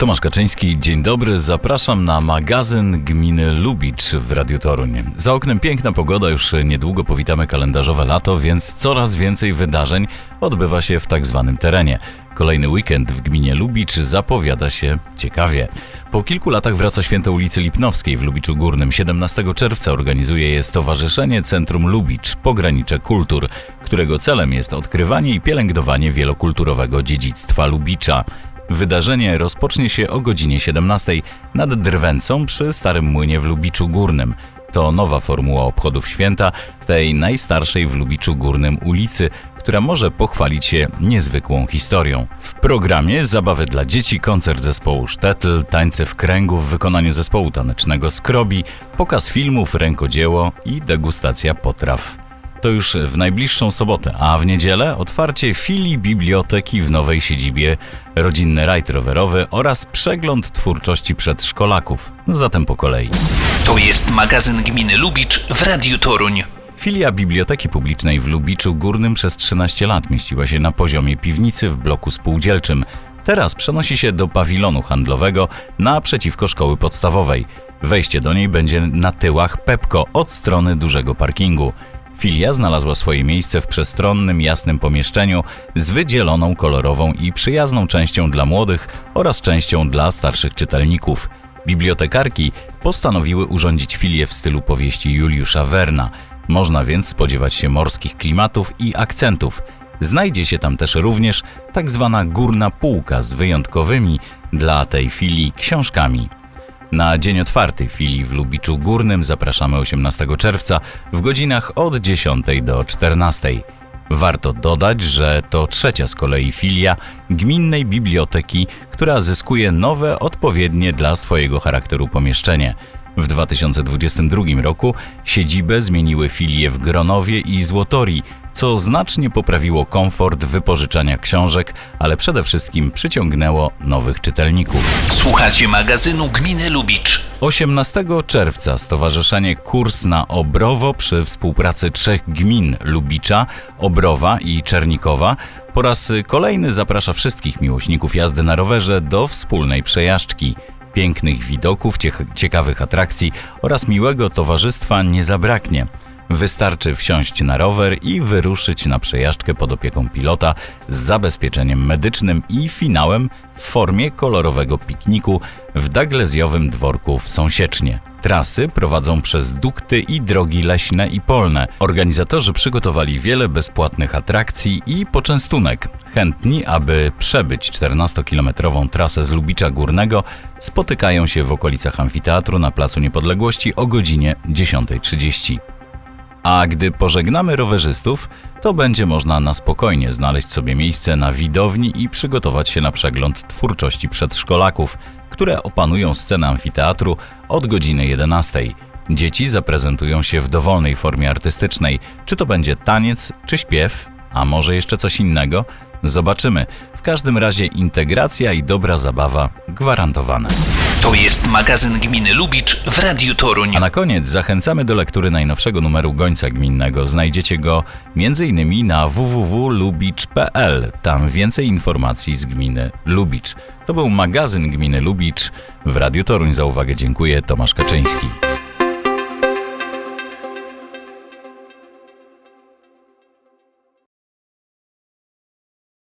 Tomasz Kaczyński, dzień dobry. Zapraszam na magazyn gminy Lubicz w Radiu Toruń. Za oknem piękna pogoda, już niedługo powitamy kalendarzowe lato, więc coraz więcej wydarzeń odbywa się w tak zwanym terenie. Kolejny weekend w gminie Lubicz zapowiada się ciekawie. Po kilku latach wraca święto ulicy Lipnowskiej w Lubiczu Górnym. 17 czerwca organizuje je Stowarzyszenie Centrum Lubicz Pogranicze Kultur, którego celem jest odkrywanie i pielęgnowanie wielokulturowego dziedzictwa Lubicza. Wydarzenie rozpocznie się o godzinie 17 nad Drwęcą przy Starym Młynie w Lubiczu Górnym. To nowa formuła obchodów święta tej najstarszej w Lubiczu Górnym ulicy, która może pochwalić się niezwykłą historią. W programie zabawy dla dzieci, koncert zespołu Sztetl, tańce w kręgu w wykonaniu zespołu tanecznego Skrobi, pokaz filmów, rękodzieło i degustacja potraw. To już w najbliższą sobotę, a w niedzielę otwarcie filii biblioteki w nowej siedzibie, rodzinny rajd rowerowy oraz przegląd twórczości przedszkolaków. Zatem po kolei. To jest magazyn gminy Lubicz w Radiu Toruń. Filia Biblioteki Publicznej w Lubiczu Górnym przez 13 lat mieściła się na poziomie piwnicy w bloku spółdzielczym. Teraz przenosi się do pawilonu handlowego naprzeciwko szkoły podstawowej. Wejście do niej będzie na tyłach Pepko od strony dużego parkingu. Filia znalazła swoje miejsce w przestronnym, jasnym pomieszczeniu z wydzieloną kolorową i przyjazną częścią dla młodych oraz częścią dla starszych czytelników. Bibliotekarki postanowiły urządzić filię w stylu powieści Juliusza Werna. Można więc spodziewać się morskich klimatów i akcentów. Znajdzie się tam też również tak zwana górna półka z wyjątkowymi dla tej filii książkami. Na dzień otwarty filii w Lubiczu Górnym zapraszamy 18 czerwca w godzinach od 10 do 14. Warto dodać, że to trzecia z kolei filia gminnej biblioteki, która zyskuje nowe, odpowiednie dla swojego charakteru pomieszczenie. W 2022 roku siedzibę zmieniły filie w Gronowie i Złotorii, co znacznie poprawiło komfort wypożyczania książek, ale przede wszystkim przyciągnęło nowych czytelników. Słuchacie magazynu gminy Lubicz. 18 czerwca Stowarzyszenie Kurs na Obrowo przy współpracy trzech gmin Lubicza, Obrowa i Czernikowa po raz kolejny zaprasza wszystkich miłośników jazdy na rowerze do wspólnej przejażdżki. Pięknych widoków, ciekawych atrakcji oraz miłego towarzystwa nie zabraknie. Wystarczy wsiąść na rower i wyruszyć na przejażdżkę pod opieką pilota z zabezpieczeniem medycznym i finałem w formie kolorowego pikniku w Daglezjowym dworku w Sąsiecznie. Trasy prowadzą przez dukty i drogi leśne i polne. Organizatorzy przygotowali wiele bezpłatnych atrakcji i poczęstunek. Chętni, aby przebyć 14-kilometrową trasę z Lubicza Górnego, spotykają się w okolicach amfiteatru na Placu Niepodległości o godzinie 10.30. A gdy pożegnamy rowerzystów, to będzie można na spokojnie znaleźć sobie miejsce na widowni i przygotować się na przegląd twórczości przedszkolaków, które opanują scenę amfiteatru od godziny 11. Dzieci zaprezentują się w dowolnej formie artystycznej, czy to będzie taniec, czy śpiew, a może jeszcze coś innego? Zobaczymy. W każdym razie integracja i dobra zabawa gwarantowane. To jest magazyn gminy Lubicz w Radiu Toruń. A na koniec zachęcamy do lektury najnowszego numeru Gońca Gminnego. Znajdziecie go m.in. na www.lubicz.pl. Tam więcej informacji z gminy Lubicz. To był magazyn gminy Lubicz. W Radiu Toruń za uwagę dziękuję Tomasz Kaczyński.